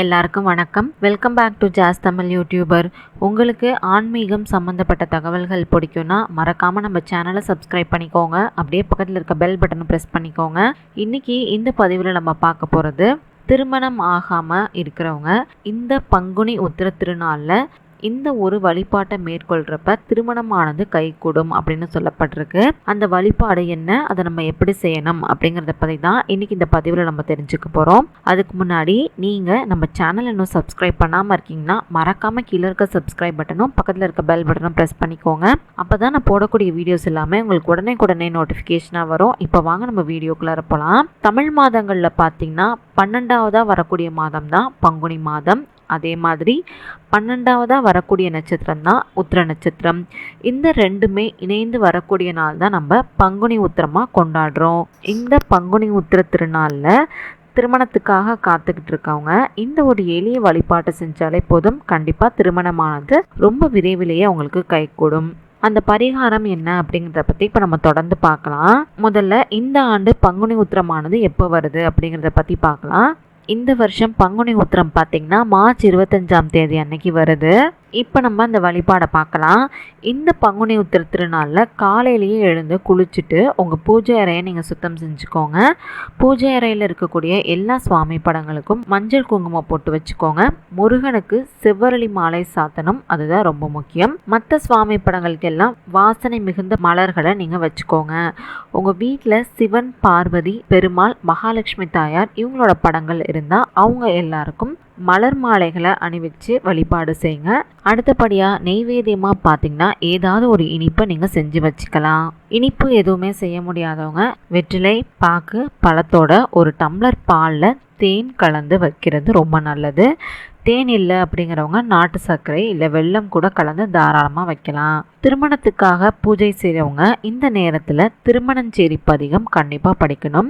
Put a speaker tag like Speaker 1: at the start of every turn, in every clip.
Speaker 1: எல்லாருக்கும் வணக்கம். Welcome back to jazz Tamil YouTuber உங்களுக்கு ஆன்மீகம் சம்மந்தப்பட்ட தகவல்கள் பிடிக்கும்னா மறக்காமல் நம்ம சேனலை சப்ஸ்கிரைப் பண்ணிக்கோங்க. அப்படியே பக்கத்தில் இருக்க பெல் பட்டனை ப்ரெஸ் பண்ணிக்கோங்க. இன்றைக்கி இந்த பதிவில் நம்ம பார்க்க போகிறது திருமணம் ஆகாமல் இருக்கிறவங்க இந்த பங்குனி உத்திர திருநாளில் இந்த ஒரு வழிபாட்டை மேற்கொள்கிறப்ப திருமணமானது கைகூடும் அப்படின்னு சொல்லப்பட்டிருக்கு. அந்த வழிபாடு என்ன? அதை நம்ம எப்படி செய்யணும்? அப்படிங்கிறத பற்றி தான் இன்றைக்கி இந்த பதிவில் நம்ம தெரிஞ்சுக்க போகிறோம் அதுக்கு முன்னாடி நீங்கள் நம்ம சேனல் இன்னும் சப்ஸ்கிரைப் பண்ணாமல் இருக்கீங்கன்னா மறக்காமல் கீழே இருக்க சப்ஸ்கிரைப் பட்டனும் பக்கத்தில் இருக்க பெல் பட்டனும் ப்ரெஸ் பண்ணிக்கோங்க. அப்போ தான் நான் போடக்கூடிய வீடியோஸ் எல்லாமே உங்களுக்கு உடனே உடனே நோட்டிஃபிகேஷனாக வரும். இப்போ வாங்க நம்ம வீடியோக்குள்ளே போகலாம் தமிழ் மாதங்களில் பார்த்தீங்கன்னா பன்னெண்டாவதாக வரக்கூடிய மாதம் தான் பங்குனி மாதம். அதே மாதிரி பன்னெண்டாவதாக வரக்கூடிய நட்சத்திரம் தான் உத்திர நட்சத்திரம். இந்த ரெண்டுமே இணைந்து வரக்கூடிய நாள் தான் நம்ம பங்குனி உத்திரமாக கொண்டாடுறோம். இந்த பங்குனி உத்திர திருநாளில் திருமணத்துக்காக காத்துக்கிட்டு இருக்கவங்க இந்த ஒரு எளிய வழிபாட்டை செஞ்சாலே போதும். கண்டிப்பாக திருமணமானது ரொம்ப விரைவிலேயே அவங்களுக்கு கைகூடும். அந்த பரிகாரம் என்ன அப்படிங்கிறத பற்றி இப்போ நம்ம தொடர்ந்து பார்க்கலாம். முதல்ல இந்த ஆண்டு பங்குனி உத்திரமானது எப்போ வருது அப்படிங்கிறத பற்றி பார்க்கலாம். இந்த வருஷம் பங்குனி உத்திரம் பார்த்திங்கன்னா மார்ச் இருபத்தஞ்சாம் தேதி அன்னைக்கு வருது. இப்போ நம்ம அந்த வழிபாடை பார்க்கலாம் இந்த பங்குனி உத்திர திருநாளில் காலையிலேயே எழுந்து குளிச்சுட்டு உங்கள் பூஜை அறையை நீங்கள் சுத்தம் செஞ்சுக்கோங்க. பூஜை அறையில் இருக்கக்கூடிய எல்லா சுவாமி படங்களுக்கும் மஞ்சள் குங்குமம் போட்டு வச்சுக்கோங்க. முருகனுக்கு செவ்வரளி மாலை சாத்தனம் அதுதான் ரொம்ப முக்கியம். மற்ற சுவாமி படங்களுக்கு எல்லாம் வாசனை மிகுந்த மலர்களை நீங்கள் வச்சுக்கோங்க. உங்கள் வீட்டில் சிவன் பார்வதி பெருமாள் மகாலட்சுமி தாயார் இவங்களோட படங்கள் இருந்தால் அவங்க எல்லாருக்கும் மலர் மாலைகளை அணிவிச்சு வழிபாடு செய்யுங்க. அடுத்தபடியாக நெய்வேத்தியமாக பார்த்தீங்கன்னா ஏதாவது ஒரு இனிப்பை நீங்கள் செஞ்சு வச்சுக்கலாம். இனிப்பு எதுவுமே செய்ய முடியாதவங்க வெற்றிலை பாக்கு பழத்தோட ஒரு டம்ளர் பாலில் தேன் கலந்து வைக்கிறது ரொம்ப நல்லது. தேன் இல்லை அப்படிங்கிறவங்க நாட்டு சர்க்கரை இல்லை வெள்ளம் கூட கலந்து தாராளமாக வைக்கலாம். திருமணத்துக்காக பூஜை செய்கிறவங்க இந்த நேரத்தில் திருமணஞ்சேரி பதிகம் கண்டிப்பாக படிக்கணும்.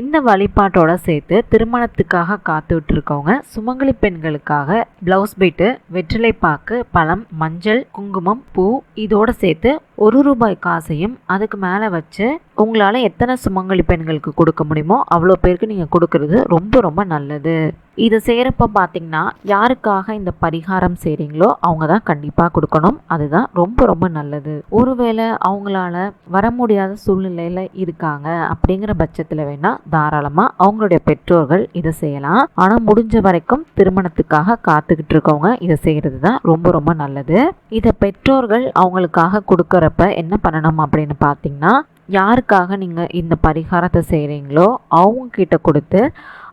Speaker 1: இந்த வழிபாட்டோட சேர்த்து திருமணத்துக்காக காத்துட்ருக்கவங்க சுமங்கலி பெண்களுக்காக ப்ளவுஸ் பீட்டு வெற்றிலை பாக்கு பழம் மஞ்சள் குங்குமம் பூ இதோட சேர்த்து ஒரு ரூபாய் காசையும் அதுக்கு மேலே வச்சு உங்களால் எத்தனை சுமங்கலி பெண்களுக்கு கொடுக்க முடியுமோ அவ்வளோ பேருக்கு நீங்கள் கொடுக்கறது ரொம்ப ரொம்ப நல்லது. இதை செய்கிறப்ப பார்த்தீங்கன்னா யாருக்காக இந்த பரிகாரம் செய்கிறீங்களோ அவங்க தான் கண்டிப்பாக கொடுக்கணும். அதுதான் ரொம்ப ரொம்ப நல்லது. ஒருவேளை அவங்களால வர முடியாத சூழ்நிலையில் இருக்காங்க அப்படிங்கிற பட்சத்தில் வேணால் தாராளமாக அவங்களுடைய பெற்றோர்கள் இதை செய்யலாம். ஆனால் முடிஞ்ச வரைக்கும் திருமணத்துக்காக காத்துக்கிட்டு இருக்கவங்க இதை செய்கிறது தான் ரொம்ப ரொம்ப நல்லது. இதை பெற்றோர்கள் அவங்களுக்காக கொடுக்குறப்ப என்ன பண்ணணும் அப்படின்னு பார்த்தீங்கன்னா யாருக்காக நீங்கள் இந்த பரிகாரத்தை செய்கிறீங்களோ அவங்க கிட்ட கொடுத்து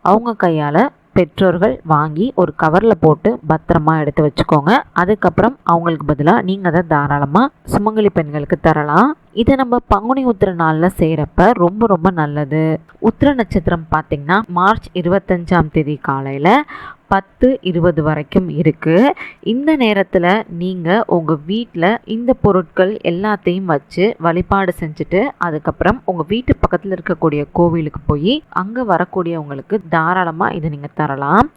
Speaker 1: அவங்க கையால் பெற்றோர்கள் வாங்கி ஒரு கவரில் போட்டு பத்திரமா எடுத்து வச்சுக்கோங்க. அதுக்கப்புறம் அவங்களுக்கு பதிலாக நீங்கள் அதை தாராளமாக சுமங்கலி பெண்களுக்கு தரலாம். இதை நம்ம பங்குனி உத்திர நாளில் செய்கிறப்ப ரொம்ப ரொம்ப நல்லது. உத்திர நட்சத்திரம் பார்த்திங்கன்னா மார்ச் இருபத்தஞ்சாம் தேதி காலையில் பத்து இருபது வரைக்கும் இருக்குது இந்த நேரத்தில் நீங்கள் உங்கள் வீட்டில் இந்த பொருட்கள் எல்லாத்தையும் வச்சு வழிபாடு செஞ்சுட்டு அதுக்கப்புறம் உங்கள் வீட்டு பக்கத்தில் இருக்கக்கூடிய கோவிலுக்கு போய் அங்கே வரக்கூடியவங்களுக்கு தாராளமாக இதை நீங்கள் தரலாம்.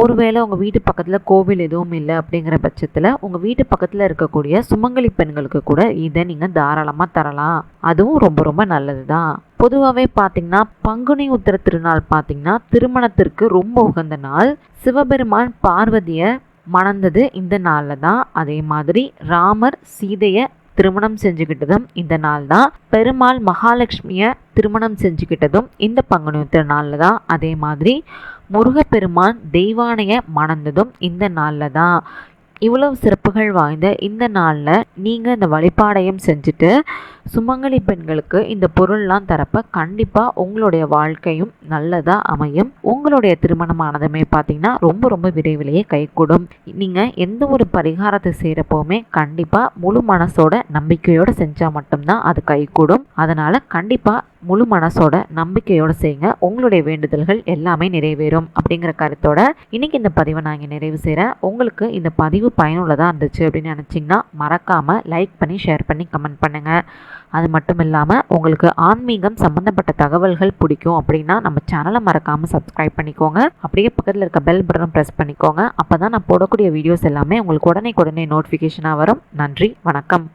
Speaker 1: ஒருவேளை உங்கள் வீட்டு பக்கத்தில் கோவில் எதுவும் இல்லை அப்படிங்கிற பட்சத்தில் உங்கள் வீட்டு பக்கத்தில் இருக்கக்கூடிய சுமங்கலி பெண்களுக்கு கூட இதை நீங்கள் தாராளமாக தரலாம். அதுவும் ரொம்ப ரொம்ப நல்லது தான் பொதுவாகவே பார்த்தீங்கன்னா பங்குனி உத்திர திருநாள் பார்த்தீங்கன்னா திருமணத்திற்கு ரொம்ப உகந்த நாள். சிவபெருமான் பார்வதியை மணந்தது இந்த நாளில் தான். அதே மாதிரி ராமர் சீதையை திருமணம் செஞ்சுக்கிட்டதும் இந்த நாள் தான். பெருமாள் மகாலட்சுமியை திருமணம் செஞ்சுக்கிட்டதும் இந்த பங்குனி உத்திர நாளில் தான். அதே மாதிரி முருகப்பெருமான் தெய்வானைய மணந்ததும் இந்த நாளில் தான். இவ்வளவு சிறப்புகள் வாய்ந்த இந்த நாளில் நீங்கள் இந்த வழிபாடையும் செஞ்சுட்டு சுமங்கலி பெண்களுக்கு இந்த பொருள்லாம் தரப்ப கண்டிப்பாக உங்களுடைய வாழ்க்கையும் நல்லதாக அமையும். உங்களுடைய திருமணமானதுமே பார்த்தீங்கன்னா ரொம்ப ரொம்ப விரைவிலேயே கைகூடும். நீங்கள் எந்த ஒரு பரிகாரத்தை செய்கிறப்போவுமே கண்டிப்பாக முழு மனசோட நம்பிக்கையோடு செஞ்சால் மட்டும்தான் அது கைகூடும். அதனால் கண்டிப்பாக முழு மனசோட நம்பிக்கையோடு செய்யுங்க உங்களுடைய வேண்டுதல்கள் எல்லாமே நிறைவேறும் அப்படிங்கிற கருத்தோட இன்னைக்கு இந்த பதிவை நான் இங்கே நிறைவு செய்கிறேன் உங்களுக்கு இந்த பதிவு பயனுள்ளதாக இருந்துச்சு அப்படின்னு நினச்சிங்கன்னா மறக்காமல் லைக் பண்ணி ஷேர் பண்ணி கமெண்ட் பண்ணுங்கள் அது மட்டும் இல்லாமல் உங்களுக்கு ஆன்மீகம் சம்மந்தப்பட்ட தகவல்கள் பிடிக்கும் அப்படின்னா நம்ம சேனலை மறக்காமல் சப்ஸ்கிரைப் பண்ணிக்கோங்க. அப்படியே பக்கத்தில் இருக்க பெல் பட்டனும் ப்ரெஸ் பண்ணிக்கோங்க. அப்போ தான் நான் போடக்கூடிய வீடியோஸ் எல்லாமே உங்களுக்கு உடனே உடனே நோட்டிஃபிகேஷனாக வரும். நன்றி வணக்கம்.